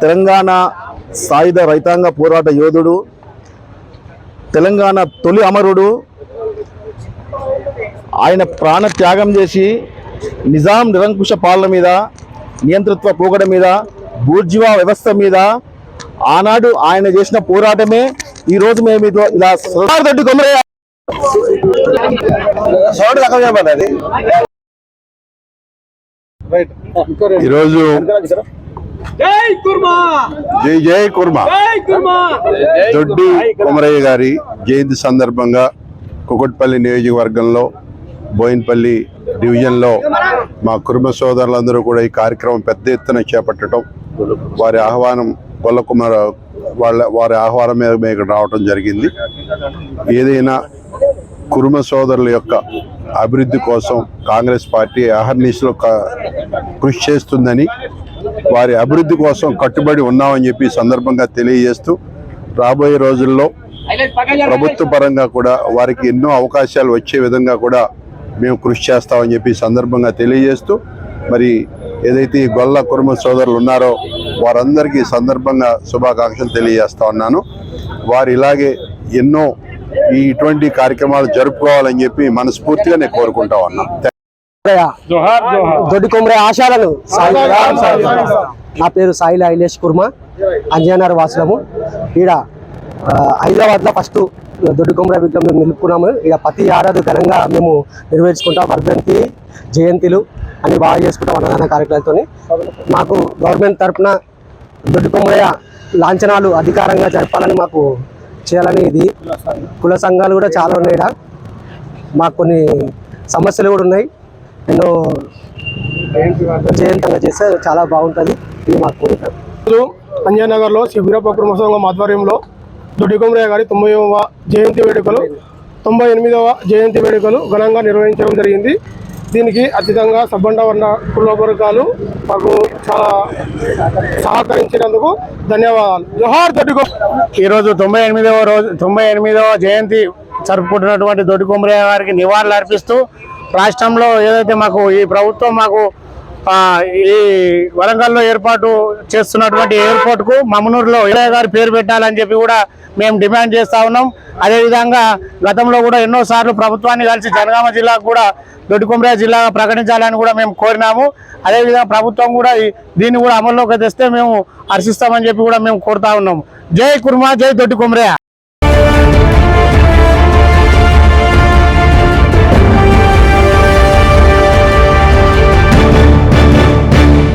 తెలంగాణ సాయుధ రైతాంగ పోరాట యోధుడు తెలంగాణ తొలి అమరుడు. ఆయన ప్రాణ త్యాగం చేసి నిజాం నిరంకుశ పాలన మీద నియంతృత్వ పోకడ మీద బూర్జువా వ్యవస్థ మీద ఆనాడు ఆయన చేసిన పోరాటమే ఈ రోజు మేము ఇలా సోదరుడు కొమరయ్య ఈరోజు జై కుర్మా! జై జై కుర్మా. జై కుర్మా! దొడ్డి కొమరయ్య గారి జయంతి సందర్భంగా కుకట్పల్లి నియోజకవర్గంలో బోయిన్పల్లి డివిజన్లో మా కుటుంబ సోదరులందరూ కూడా ఈ కార్యక్రమం పెద్ద ఎత్తున చేపట్టడం వారి ఆహ్వానం గొల్ల కుమార వాళ్ళ వారి ఆహ్వానం మీద మేము రావడం జరిగింది. ఏదైనా కురుమ సోదరుల యొక్క అభివృద్ధి కోసం కాంగ్రెస్ పార్టీ అహర్నిశలో కృషి చేస్తుందని వారి అభివృద్ధి కోసం కట్టుబడి ఉన్నామని చెప్పి సందర్భంగా తెలియజేస్తూ రాబోయే రోజుల్లో ప్రభుత్వ పరంగా కూడా వారికి ఎన్నో అవకాశాలు వచ్చే విధంగా కూడా మేము కృషి చేస్తామని చెప్పి సందర్భంగా తెలియజేస్తూ మరి ఏదైతే ఈ గొల్ల కుటుంబ సోదరులు ఉన్నారో వారందరికీ సందర్భంగా శుభాకాంక్షలు తెలియజేస్తా ఉన్నాను. వారు ఇలాగే ఎన్నో ఇటువంటి కార్యక్రమాలు జరుపుకోవాలని చెప్పి మనస్ఫూర్తిగా నేను కోరుకుంటా ఉన్నాను. దొడ్డి కొమరే ఆశాలను సాయి నా పేరు సాయిల ఐలేష్ కుర్మ అంజనార్ వాసులము. ఈడ హైదరాబాద్లో ఫస్ట్ దొడ్డి కొమర విగ్రహం మేము నిలుపుకున్నాము. ఇక ప్రతి ఏడాది ఘనంగా మేము నిర్వహించుకుంటాం వర్ధంతి జయంతిలు అన్ని బాగా చేసుకుంటాం అన్నదాన కార్యక్రమాలతో మాకు గవర్నమెంట్ తరఫున దొడ్డి కొమరయ్య లాంఛనాలు అధికారంగా జరపాలని మాకు చేయాలని ఇది. కుల సంఘాలు కూడా చాలా ఉన్నాయి. మాకు కొన్ని సమస్యలు కూడా ఉన్నాయి. ఎన్నో జయంతంగా చేస్తే చాలా బాగుంటుంది. ఇది మాకు కోరిక. ఈరోజు అంజనగర్లో శ్రీ వీరప్ప కుటుంబ సంఘం ఆధ్వర్యంలో దొడ్డి కొమరయ్య గారి తొంభైవ జయంతి వేడుకలు తొంభై ఎనిమిదవ జయంతి వేడుకలు ఘనంగా నిర్వహించడం జరిగింది. దీనికి అతీతంగా సబ్బండ వర్ణ కుల వర్గాలు మాకు చాలా సహకరించినందుకు ధన్యవాదాలు. జోహార్ దొడ్డి కొమ- ఈరోజు తొంభై ఎనిమిదవ రోజు తొంభై ఎనిమిదవ జయంతి జరుపుకుంటున్నటువంటి దొడ్డి కొమరయ్య గారికి నివాళులు అర్పిస్తూ రాష్ట్రంలో ఏదైతే మాకు ఈ ప్రభుత్వం మాకు ఈ వరంగల్లో ఏర్పాటు చేస్తున్నటువంటి ఎయిర్పోర్ట్కు మమనూరులో ఇళయ గారి పేరు పెట్టాలని చెప్పి కూడా మేము డిమాండ్ చేస్తా ఉన్నాం. అదేవిధంగా గతంలో కూడా ఎన్నో సార్లు ప్రభుత్వాన్ని కలిసి జనగామ జిల్లాకు కూడా దొడ్డి జిల్లాగా ప్రకటించాలని కూడా మేము కోరినాము. అదేవిధంగా ప్రభుత్వం కూడా దీన్ని కూడా అమల్లోకి తెస్తే మేము హర్షిస్తామని చెప్పి కూడా మేము కోరుతా ఉన్నాము జై కుర్మా జై దొడ్డి